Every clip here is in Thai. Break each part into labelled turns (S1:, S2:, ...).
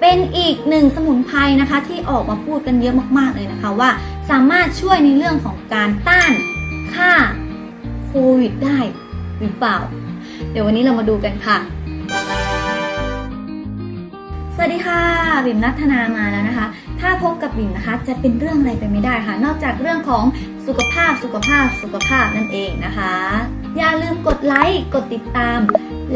S1: เป็นอีกหนึ่งสมุนไพรนะคะที่ออกมาพูดกันเยอะมากๆเลยนะคะว่าสามารถช่วยในเรื่องของการต้านค่าโควิดได้หรือเปล่า เดี๋ยววันนี้เรามาดูกันค่ะ สวัสดีค่ะบิ่มนัทนามาแล้วนะคะ ถ้าพบกับบิ่มนะคะ จะเป็นเรื่องอะไรไปไม่ได้ค่ะ นอกจากเรื่องของสุขภาพสุขภาพสุขภาพนั่นเองนะคะ อย่าลืมกดไลค์กดติดตาม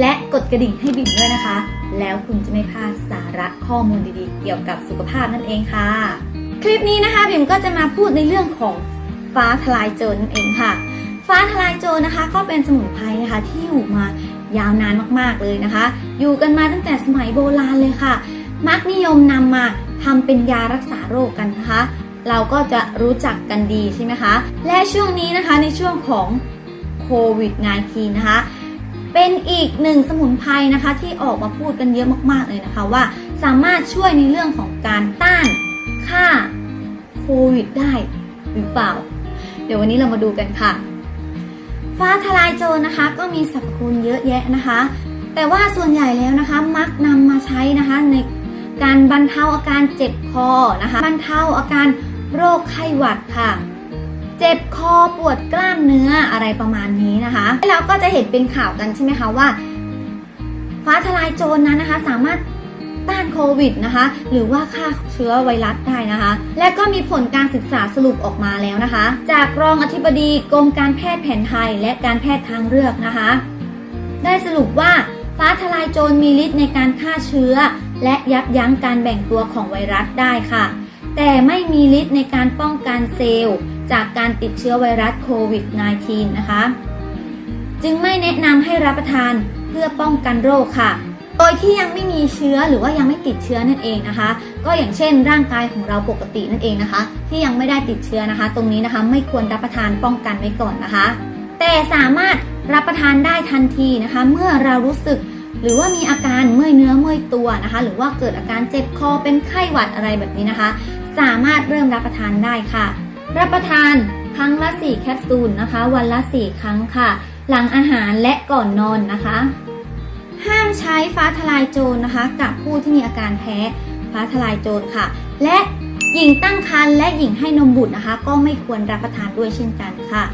S1: และกดกระดิ่งให้บิ่มด้วยนะคะ แล้วคุณจะไม่พลาดสาระข้อมูลดีๆ เกี่ยวกับสุขภาพนั่นเองค่ะ คลิปนี้นะคะบิ่มก็จะมาพูดในเรื่องของฟ้าทลายโจรนั่นเองค่ะฟ้าทลายโจรนะคะ ก็เป็นสมุนไพรนะคะที่อยู่มายาวนานมากๆเลยนะคะ อยู่กันมาตั้งแต่สมัยโบราณเลยค่ะ มักนิยมนำมาทำเป็นยารักษาโรคกันนะคะ เราก็จะรู้จักกันดีใช่ไหมคะ และช่วงนี้นะคะในช่วงของโควิด -19 นะคะ เป็นอีกหนึ่งสมุนไพรนะคะ ที่ออกมาพูดกันเยอะมากๆเลยนะคะว่า สามารถช่วยในเรื่องของการต้านค่าโควิดได้หรือเปล่า เดี๋ยววันนี้เรามาดูกันค่ะ ฟ้าทลายโจรนะคะ ก็มีสรรพคุณเยอะแยะนะคะ แต่ว่าส่วนใหญ่แล้วนะคะ มักนำมาใช้นะคะในการบรรเทาอาการเจ็บคอนะคะ บรรเทาอาการโรคไข้หวัดค่ะ เจ็บคอปวดกล้ามเนื้ออะไรประมาณนี้นะคะเราก็จะเห็นเป็นข่าวกันใช่ไหมคะว่า ฟ้าทลายโจรนั้นนะคะ สามารถต้านโควิดนะคะ หรือว่าฆ่าเชื้อไวรัสได้นะคะ และก็มีผลการศึกษาสรุปออกมาแล้วนะคะ จากรองอธิบดีกรมการแพทย์แผนไทยและการแพทย์ทางเลือกนะคะ ได้สรุปว่าฟ้าทลายโจรมีฤทธิ์ในการฆ่าเชื้อ และยับยั้งการแบ่งตัวของไวรัสได้ค่ะ แต่ไม่มีฤทธิ์ในการป้องกันเซลล์ จากการติดเชื้อไวรัสโควิด -19 นะคะ จึงไม่แนะนำให้รับประทานเพื่อป้องกันโรคค่ะ โดยที่ยังไม่มีเชื้อหรือว่ายังไม่ติดเชื้อนั่นเองนะคะ ก็อย่างเช่น ร่างกายของเราปกตินั่นเองนะคะ ที่ยังไม่ได้ติดเชื้อนะคะ ตรงนี้นะคะไม่ควรรับประทานป้องกันไว้ก่อนนะคะ แต่สามารถรับประทานได้ทันทีนะคะ เมื่อเรารู้สึกหรือว่ามีอาการเมื่อยเนื้อเมื่อยตัวนะคะ หรือว่าเกิดอาการเจ็บคอเป็นไข้หวัดอะไรแบบนี้นะคะ สามารถเริ่มรับประทานได้ค่ะ รับประทานครั้งละ 4 แคปซูลนะคะ วันละ 4 ครั้งค่ะ หลังอาหารและก่อนนอนนะคะ ห้ามใช้ฟ้าทลายโจรนะคะ กับผู้ที่มีอาการแพ้ฟ้าทลายโจรค่ะ และหญิงตั้งครรภ์และหญิงให้นมบุตรนะคะ ก็ไม่ควรรับประทานด้วยเช่นกันค่ะ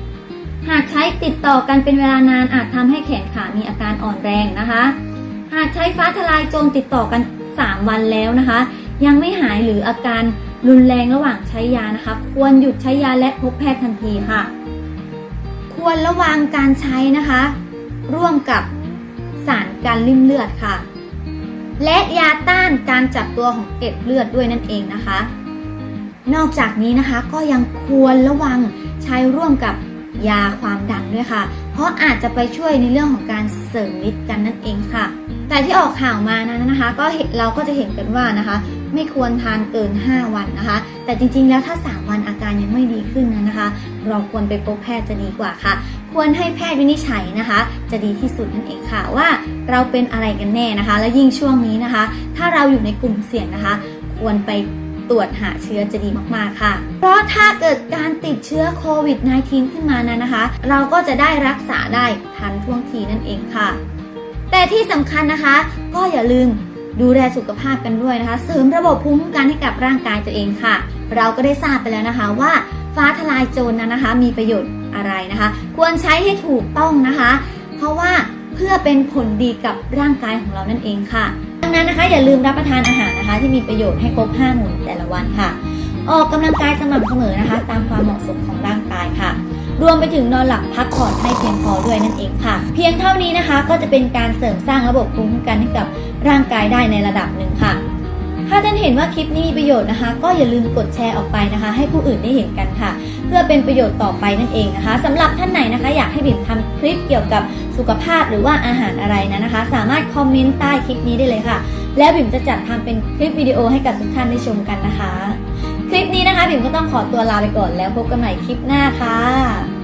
S1: หากใช้ติดต่อกันเป็นเวลานานอาจทำให้แขนขามีอาการอ่อนแรงนะคะ หากใช้ฟ้าทลายโจรติดต่อกัน 3 วันแล้วนะคะ ยังไม่หายหรืออาการ รุนแรงระหว่างใช้ยานะคะ ควรหยุดใช้ยาและพบแพทย์ทันทีค่ะ ควรระวังการใช้นะคะ ร่วมกับสารการลิ่มเลือดค่ะ และยาต้านการจับตัวของเกล็ดเลือดด้วยนั่นเองนะคะ นอกจากนี้นะคะก็ยังควรระวังใช้ร่วมกับยาความดันด้วยค่ะ เพราะอาจจะไปช่วยในเรื่องของการเสริมฤทธิ์กันนั่นเองค่ะ แต่ที่ออกข่าวมานั้นนะคะ ก็เห็นเราก็จะเห็นกันว่านะคะ ไม่ควรทานเกิน 5 วันนะคะ แต่จริงๆ แล้วถ้า 3 วันอาการยังไม่ดีขึ้นนะนะคะ เราควรไปพบแพทย์จะดีกว่าค่ะ ควรให้แพทย์วินิจฉัยนะคะ จะดีที่สุดนั่นเองค่ะว่าเราเป็นอะไรกันแน่นะคะ และยิ่งช่วงนี้นะคะ ถ้าเราอยู่ในกลุ่มเสี่ยงนะคะ ควรไปตรวจหาเชื้อจะดีมากๆค่ะ เพราะถ้าเกิดการติดเชื้อโควิด -19 ขึ้นมานั้นนะคะ เราก็จะได้รักษาได้ทันท่วงทีนั่นเองค่ะ แต่ที่สำคัญนะคะ ก็อย่าลืม ดูแลสุขภาพกันด้วยนะคะ เสริมระบบภูมิคุ้มกันให้กับร่างกายตัวเองค่ะ เราก็ได้ทราบไปแล้วนะคะว่าฟ้าทลายโจรนั้นนะคะ มีประโยชน์อะไรนะคะ ควรใช้ให้ถูกต้องนะคะ เพราะว่าเพื่อเป็นผลดีกับร่างกายของเรานั่นเองค่ะดังนั้นนะคะอย่าลืมรับประทานอาหารนะคะ ที่มีประโยชน์ให้ครบ5หมู่แต่ละวันค่ะ ออกกำลังกายสม่ำเสมอนะคะ ตามความเหมาะสมของร่างกายค่ะ รวมไปถึงนอนหลับพักผ่อนให้เพียงพอด้วยนั่นเองค่ะ เพียงเท่านี้นะคะ ก็จะเป็นการเสริมสร้างระบบภูมิคุ้มกันให้กับร่างกายได้ในระดับหนึ่งค่ะ ถ้าท่านเห็นว่าคลิปนี้มีประโยชน์นะคะ ก็อย่าลืมกดแชร์ออกไปนะคะ ให้ผู้อื่นได้เห็นกันค่ะ เพื่อเป็นประโยชน์ต่อไปนั่นเองนะคะสำหรับท่านไหนนะคะ อยากให้บิ่มทำคลิปเกี่ยวกับสุขภาพหรือว่าอาหารอะไรนะนะคะ สามารถคอมเมนต์ใต้คลิปนี้ได้เลยค่ะ แล้วบิ่มจะจัดทำเป็นคลิปวิดีโอให้กับทุกท่านได้ชมกันนะคะ คลิปนี้นะคะบิ่มก็ต้องขอตัวลาไปก่อนแล้วพบกันใหม่คลิปหน้าค่ะ